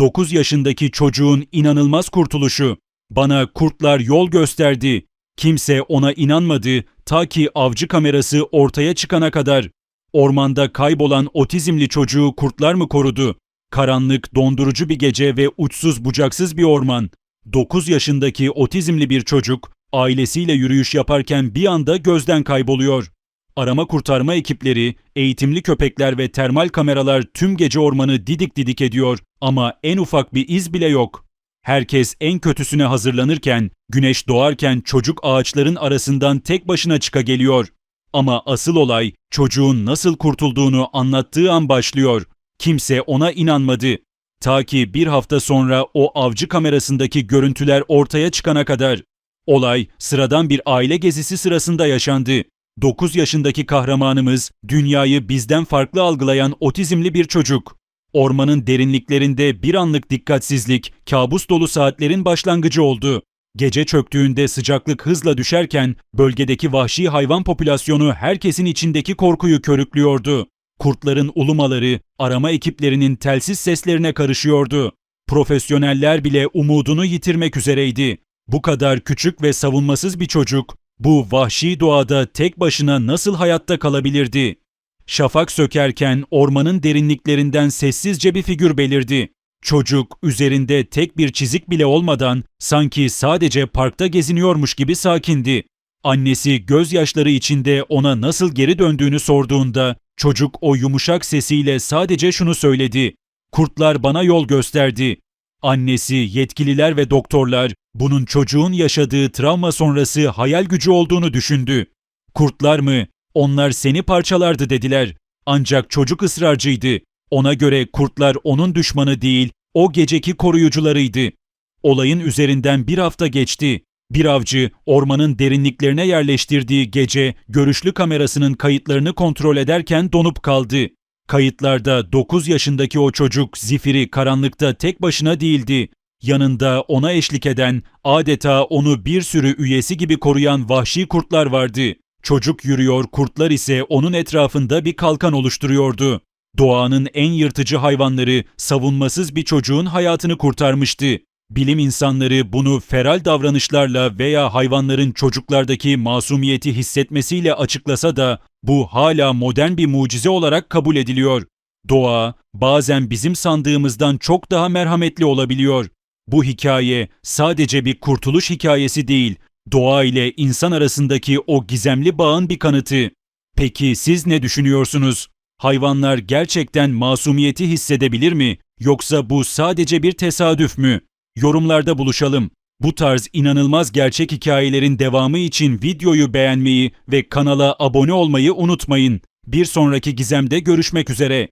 9 yaşındaki çocuğun inanılmaz kurtuluşu. Bana kurtlar yol gösterdi. Kimse ona inanmadı ta ki avcı kamerası ortaya çıkana kadar. Ormanda kaybolan otizmli çocuğu kurtlar mı korudu? Karanlık, dondurucu bir gece ve uçsuz bucaksız bir orman. 9 yaşındaki otizmli bir çocuk ailesiyle yürüyüş yaparken bir anda gözden kayboluyor. Arama kurtarma ekipleri, eğitimli köpekler ve termal kameralar tüm gece ormanı didik didik ediyor ama en ufak bir iz bile yok. Herkes en kötüsüne hazırlanırken, güneş doğarken çocuk ağaçların arasından tek başına çıka geliyor. Ama asıl olay çocuğun nasıl kurtulduğunu anlattığı an başlıyor. Kimse ona inanmadı. Ta ki bir hafta sonra o avcı kamerasındaki görüntüler ortaya çıkana kadar. Olay sıradan bir aile gezisi sırasında yaşandı. 9 yaşındaki kahramanımız dünyayı bizden farklı algılayan otizmli bir çocuk. Ormanın derinliklerinde bir anlık dikkatsizlik, kabus dolu saatlerin başlangıcı oldu. Gece çöktüğünde sıcaklık hızla düşerken bölgedeki vahşi hayvan popülasyonu herkesin içindeki korkuyu körüklüyordu. Kurtların ulumaları arama ekiplerinin telsiz seslerine karışıyordu. Profesyoneller bile umudunu yitirmek üzereydi. Bu kadar küçük ve savunmasız bir çocuk bu vahşi doğada tek başına nasıl hayatta kalabilirdi? Şafak sökerken ormanın derinliklerinden sessizce bir figür belirdi. Çocuk üzerinde tek bir çizik bile olmadan sanki sadece parkta geziniyormuş gibi sakindi. Annesi gözyaşları içinde ona nasıl geri döndüğünü sorduğunda çocuk o yumuşak sesiyle sadece şunu söyledi. Kurtlar bana yol gösterdi. Annesi, yetkililer ve doktorlar bunun çocuğun yaşadığı travma sonrası hayal gücü olduğunu düşündü. Kurtlar mı? Onlar seni parçalardı dediler. Ancak çocuk ısrarcıydı. Ona göre kurtlar onun düşmanı değil, o geceki koruyucularıydı. Olayın üzerinden bir hafta geçti. Bir avcı ormanın derinliklerine yerleştirdiği gece görüşlü kamerasının kayıtlarını kontrol ederken donup kaldı. Kayıtlarda 9 yaşındaki o çocuk zifiri karanlıkta tek başına değildi. Yanında ona eşlik eden, adeta onu bir sürü üyesi gibi koruyan vahşi kurtlar vardı. Çocuk yürüyor, kurtlar ise onun etrafında bir kalkan oluşturuyordu. Doğanın en yırtıcı hayvanları savunmasız bir çocuğun hayatını kurtarmıştı. Bilim insanları bunu feral davranışlarla veya hayvanların çocuklardaki masumiyeti hissetmesiyle açıklasa da bu hala modern bir mucize olarak kabul ediliyor. Doğa bazen bizim sandığımızdan çok daha merhametli olabiliyor. Bu hikaye sadece bir kurtuluş hikayesi değil, doğa ile insan arasındaki o gizemli bağın bir kanıtı. Peki siz ne düşünüyorsunuz? Hayvanlar gerçekten masumiyeti hissedebilir mi? Yoksa bu sadece bir tesadüf mü? Yorumlarda buluşalım. Bu tarz inanılmaz gerçek hikayelerin devamı için videoyu beğenmeyi ve kanala abone olmayı unutmayın. Bir sonraki gizemde görüşmek üzere.